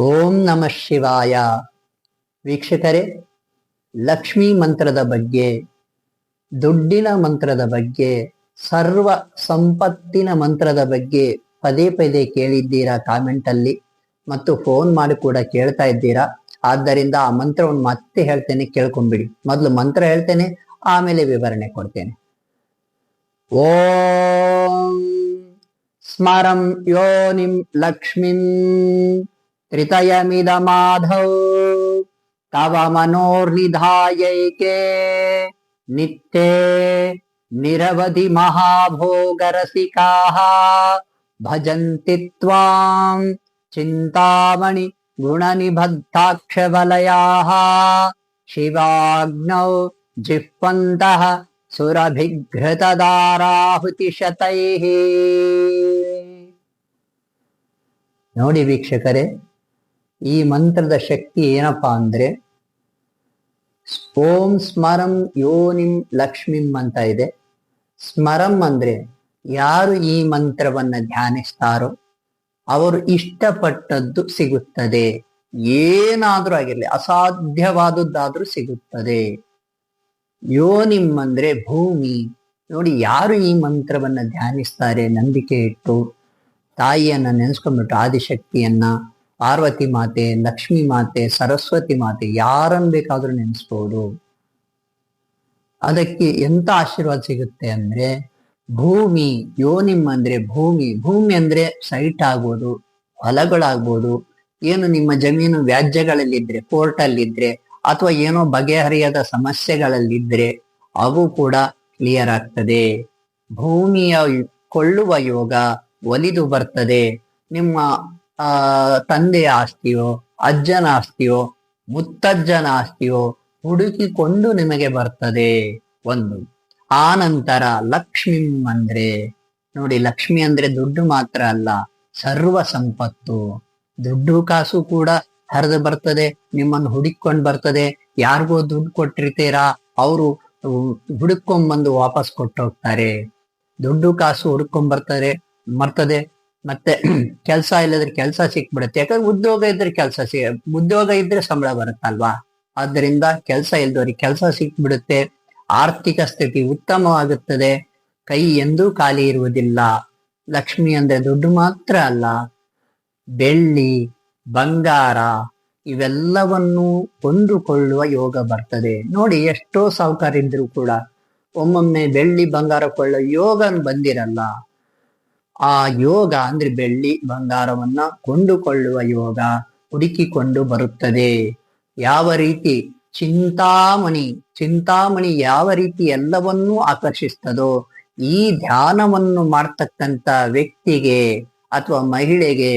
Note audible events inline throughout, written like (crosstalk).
ಓಂ ನಮಃ ಶಿವಾಯ. ವೀಕ್ಷಕರೇ, ಲಕ್ಷ್ಮೀ ಮಂತ್ರದ ಬಗ್ಗೆ, ದುಡ್ಡಿನ ಮಂತ್ರದ ಬಗ್ಗೆ, ಸರ್ವ ಸಂಪತ್ತಿನ ಮಂತ್ರದ ಬಗ್ಗೆ ಪದೇ ಪದೇ ಕೇಳಿದ್ದೀರಾ ಕಾಮೆಂಟ್ ಅಲ್ಲಿ ಮತ್ತು ಫೋನ್ ಮಾಡಿ ಕೂಡ ಕೇಳ್ತಾ ಇದ್ದೀರಾ? ಆದ್ದರಿಂದ ಆ ಮಂತ್ರವನ್ನು ಮತ್ತೆ ಹೇಳ್ತೇನೆ ಕೇಳ್ಕೊಂಬಿಡಿ ಮೊದಲು ಮಂತ್ರ ಹೇಳ್ತೇನೆ, ಆಮೇಲೆ ವಿವರಣೆ ಕೊಡ್ತೇನೆ. ಓಂ ಸ್ಮರಂ ಯೋನಿಂ ಲಕ್ಷ್ಮೀಂ त्रितयमिदमाधौ तव मनोर्निधायैके नित्ये निरवधि महाभोगरसिकाः भजन्ति त्वाम् चिन्तामणि गुणनिबद्धाक्षबलयाः शिवाग्नौ जिह्वन्तः सुरभिघृतदाराहुतिशतैः ನೋಡಿ ವೀಕ್ಷಕರೇ ಈ ಮಂತ್ರದ ಶಕ್ತಿ ಏನಪ್ಪಾ ಅಂದ್ರೆ ಓಂ ಸ್ಮರಂ ಯೋನಿಂ ಲಕ್ಷ್ಮಿಂ ಅಂತ ಇದೆ. ಸ್ಮರಂ ಅಂದ್ರೆ ಯಾರು ಈ ಮಂತ್ರವನ್ನ ಧ್ಯಾನಿಸ್ತಾರೋ ಅವರು ಇಷ್ಟಪಟ್ಟದ್ದು ಸಿಗುತ್ತದೆ. ಏನಾದ್ರೂ ಆಗಿರ್ಲಿ, ಅಸಾಧ್ಯವಾದದ್ದಾದ್ರೂ ಸಿಗುತ್ತದೆ. ಯೋನಿಂ ಅಂದ್ರೆ ಭೂಮಿ. ನೋಡಿ, ಯಾರು ಈ ಮಂತ್ರವನ್ನ ಧ್ಯಾನಿಸ್ತಾರೆ ನಂಬಿಕೆ ಇಟ್ಟು ತಾಯಿಯನ್ನ ನೆನೆಸ್ಕೊಂಡ್ಬಿಟ್ಟು ಆದಿಶಕ್ತಿಯನ್ನ ಪಾರ್ವತಿ ಮಾತೆ, ಲಕ್ಷ್ಮಿ ಮಾತೆ, ಸರಸ್ವತಿ ಮಾತೆ, ಯಾರನ್ನು ಬೇಕಾದ್ರೂ ನೆನೆಸ್ಬೋದು. ಅದಕ್ಕೆ ಎಂತ ಆಶೀರ್ವಾದ ಸಿಗುತ್ತೆ ಅಂದ್ರೆ ಭೂಮಿ ಯೋನಿಮ್ ಅಂದ್ರೆ ಭೂಮಿ. ಭೂಮಿ ಅಂದ್ರೆ ಸೈಟ್ ಆಗ್ಬೋದು, ಹೊಲಗಳಾಗ್ಬೋದು, ಏನು ನಿಮ್ಮ ಜಮೀನು ವ್ಯಾಜ್ಯಗಳಲ್ಲಿದ್ರೆ, ಕೋರ್ಟಲ್ಲಿದ್ರೆ, ಅಥವಾ ಏನೋ ಬಗೆಹರಿಯದ ಸಮಸ್ಯೆಗಳಲ್ಲಿದ್ರೆ, ಅವು ಕೂಡ ಕ್ಲಿಯರ್ ಆಗ್ತದೆ. ಭೂಮಿಯ ಕೊಳ್ಳುವ ಯೋಗ ಒಲಿದು ಬರ್ತದೆ. ನಿಮ್ಮ ಆ, ತಂದೆಯ ಆಸ್ತಿಯೋ, ಅಜ್ಜನ ಆಸ್ತಿಯೋ, ಮುತ್ತಜ್ಜನ ಆಸ್ತಿಯೋ ಹುಡುಕಿಕೊಂಡು ನಿಮಗೆ ಬರ್ತದೆ ಒಂದು. ಆ ನಂತರ ಲಕ್ಷ್ಮಿ ಅಂದ್ರೆ, ನೋಡಿ ಲಕ್ಷ್ಮಿ ಅಂದ್ರೆ ದುಡ್ಡು ಮಾತ್ರ ಅಲ್ಲ, ಸರ್ವ ಸಂಪತ್ತು. ದುಡ್ಡು ಕಾಸು ಕೂಡ ಹರಿದು ಬರ್ತದೆ, ನಿಮ್ಮನ್ನು ಹುಡುಕೊಂಡು ಬರ್ತದೆ. ಯಾರಿಗೋ ದುಡ್ಡು ಕೊಟ್ಟಿರ್ತೀರಾ, ಅವರು ಹುಡುಕೊಂಡ್ ಬಂದು ವಾಪಸ್ ಕೊಟ್ಟೋಗ್ತಾರೆ. ದುಡ್ಡು ಕಾಸು ಹುಡುಕೊಂಡ್ ಬರ್ತಾರೆ ಮರ್ತದೆ ಮತ್ತೆ (clears throat) ಕೆಲಸ ಇಲ್ಲದ್ರೆ ಕೆಲಸ ಸಿಕ್ಬಿಡುತ್ತೆ. ಯಾಕಂದ್ರೆ ಉದ್ಯೋಗ ಇದ್ರೆ ಕೆಲಸ ಸಿ, ಉದ್ಯೋಗ ಇದ್ರೆ ಸಂಬಳ ಬರುತ್ತಲ್ವಾ? ಆದ್ದರಿಂದ ಕೆಲಸ ಇಲ್ದವ್ರಿಗೆ ಕೆಲಸ ಸಿಕ್ಬಿಡುತ್ತೆ. ಆರ್ಥಿಕ ಸ್ಥಿತಿ ಉತ್ತಮವಾಗುತ್ತದೆ. ಕೈ ಎಂದೂ ಖಾಲಿ ಇರುವುದಿಲ್ಲ. ಲಕ್ಷ್ಮಿ ಅಂದ್ರೆ ದುಡ್ಡು ಮಾತ್ರ ಅಲ್ಲ. ಬೆಳ್ಳಿ, ಬಂಗಾರ ಇವೆಲ್ಲವನ್ನು ಕೊಂಡುಕೊಳ್ಳುವ ಯೋಗ ಬರ್ತದೆ. ನೋಡಿ ಎಷ್ಟೋ ಸಾಹುಕಾರ ಇದ್ರು ಕೂಡ ಒಮ್ಮೊಮ್ಮೆ ಬೆಳ್ಳಿ, ಬಂಗಾರ ಕೊಳ್ಳೋ ಯೋಗ ಬಂದಿರಲ್ಲ. ಆ ಯೋಗ ಅಂದ್ರೆ ಬೆಳ್ಳಿ ಬಂಗಾರವನ್ನ ಕೊಂಡುಕೊಳ್ಳುವ ಯೋಗ ಹುಡುಕಿಕೊಂಡು ಬರುತ್ತದೆ. ಯಾವ ರೀತಿ ಚಿಂತಾಮಣಿ ಚಿಂತಾಮಣಿ ಯಾವ ರೀತಿ ಎಲ್ಲವನ್ನೂ ಆಕರ್ಷಿಸ್ತದೋ ಈ ಧ್ಯಾನವನ್ನು ಮಾಡ್ತಕ್ಕಂತ ವ್ಯಕ್ತಿಗೆ ಅಥವಾ ಮಹಿಳೆಗೆ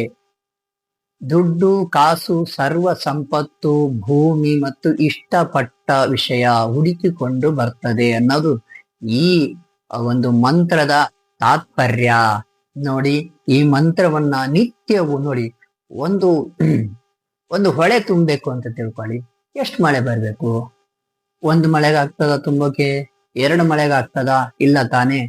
ದುಡ್ಡು, ಕಾಸು, ಸರ್ವ ಸಂಪತ್ತು, ಭೂಮಿ ಮತ್ತು ಇಷ್ಟಪಟ್ಟ ವಿಷಯ ಹುಡುಕಿಕೊಂಡು ಬರ್ತದೆ ಅನ್ನೋದು ಈ ಒಂದು ಮಂತ್ರದ ತಾತ್ಪರ್ಯ. ನೋಡಿ, ಈ ಮಂತ್ರವನ್ನ ನಿತ್ಯವು ನೋಡಿ, ಒಂದು (clears throat) ಒಂದು ಹೊಳೆ ತುಂಬಬೇಕು ಅಂತ ತಿಳ್ಕೊಳ್ಳಿ. ಎಷ್ಟು ಮಳೆ ಬರಬೇಕು? ಒಂದು ಮಳೆಗಾಗ್ತದ ತುಂಬಕ್ಕೆ? ಎರಡು ಮಳೆಗಾಗ್ತದ ಇಲ್ಲ ತಾನೇ.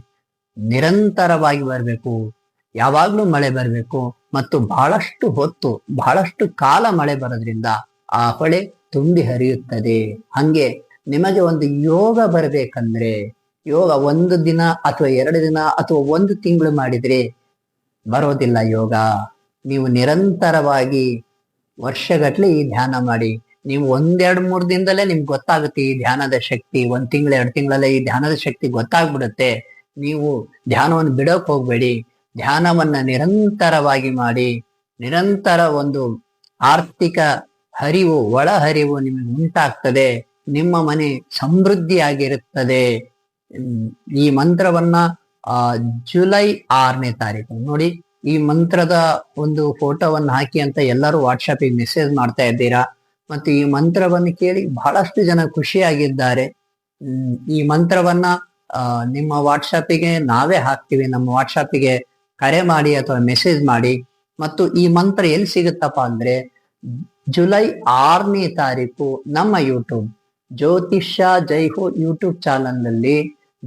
ನಿರಂತರವಾಗಿ ಬರಬೇಕು. ಯಾವಾಗ್ಲೂ ಮಳೆ ಬರ್ಬೇಕು. ಮತ್ತು ಬಹಳಷ್ಟು ಹೊತ್ತು, ಬಹಳಷ್ಟು ಕಾಲ ಮಳೆ ಬರೋದ್ರಿಂದ ಆ ಹೊಳೆ ತುಂಬಿ ಹರಿಯುತ್ತದೆ. ಹಂಗೆ ನಿಮಗೆ ಒಂದು ಯೋಗ ಬರ್ಬೇಕಂದ್ರೆ ಯೋಗ ಒಂದು ದಿನ ಅಥವಾ ಎರಡು ದಿನ ಅಥವಾ ಒಂದು ತಿಂಗಳು ಮಾಡಿದ್ರೆ ಬರೋದಿಲ್ಲ ಯೋಗ. ನೀವು ನಿರಂತರವಾಗಿ ವರ್ಷಗಟ್ಲೆ ಈ ಧ್ಯಾನ ಮಾಡಿ. ನೀವು ಒಂದೆರಡು ಮೂರು ದಿನದಲ್ಲೇ ನಿಮ್ಗೆ ಗೊತ್ತಾಗುತ್ತೆ ಈ ಧ್ಯಾನದ ಶಕ್ತಿ. ಒಂದ್ ತಿಂಗಳು, ಎರಡು ತಿಂಗಳಲ್ಲೇ ಈ ಧ್ಯಾನದ ಶಕ್ತಿ ಗೊತ್ತಾಗ್ಬಿಡುತ್ತೆ. ನೀವು ಧ್ಯಾನವನ್ನು ಬಿಡೋಕ್ ಹೋಗ್ಬೇಡಿ. ಧ್ಯಾನವನ್ನ ನಿರಂತರವಾಗಿ ಮಾಡಿ. ನಿರಂತರ ಒಂದು ಆರ್ಥಿಕ ಹರಿವು ಒಳ ಹರಿವು ನಿಮಗೆ ಉಂಟಾಗ್ತದೆ. ನಿಮ್ಮ ಮನೆ ಸಮೃದ್ಧಿಯಾಗಿರುತ್ತದೆ. ಈ ಮಂತ್ರವನ್ನ ಜುಲೈ ಆರನೇ ತಾರೀಕು. ನೋಡಿ, ಈ ಮಂತ್ರದ ಒಂದು ಫೋಟೋವನ್ನು ಹಾಕಿ ಅಂತ ಎಲ್ಲರೂ ವಾಟ್ಸಪ್ಗೆ ಮೆಸೇಜ್ ಮಾಡ್ತಾ ಇದ್ದೀರಾ? ಮತ್ತು ಈ ಮಂತ್ರವನ್ನು ಕೇಳಿ ಬಹಳಷ್ಟು ಜನ ಖುಷಿಯಾಗಿದ್ದಾರೆ. ಈ ಮಂತ್ರವನ್ನ ನಿಮ್ಮ ವಾಟ್ಸಪ್ಪಿಗೆ ನಾವೇ ಹಾಕ್ತೀವಿ. ನಮ್ಮ ವಾಟ್ಸಪ್ಪಿಗೆ ಕರೆ ಮಾಡಿ ಅಥವಾ ಮೆಸೇಜ್ ಮಾಡಿ. ಮತ್ತು ಈ ಮಂತ್ರ ಎಲ್ಲಿ ಸಿಗುತ್ತಪ್ಪ ಅಂದ್ರೆ, ಜುಲೈ ಆರನೇ ತಾರೀಕು ನಮ್ಮ ಯೂಟ್ಯೂಬ್. ಜ್ಯೋತಿಷ್ಯ ಜೈಹೋ ಯೂಟ್ಯೂಬ್ ಚಾನಲ್ನಲ್ಲಿ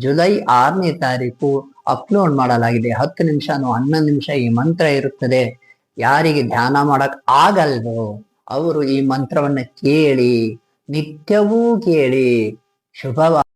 ಜುಲೈ ಆರನೇ ತಾರೀಕು ಅಪ್ಲೋಡ್ ಮಾಡಲಾಗಿದೆ. ಹತ್ತು ನಿಮಿಷಾನು ಹನ್ನೊಂದು ನಿಮಿಷ ಈ ಮಂತ್ರ ಇರುತ್ತದೆ. ಯಾರಿಗೆ ಧ್ಯಾನ ಮಾಡಕ್ ಆಗಲ್ವೋ ಅವರು ಈ ಮಂತ್ರವನ್ನ ಕೇಳಿ, ನಿತ್ಯವೂ ಕೇಳಿ ಶುಭವಾಗ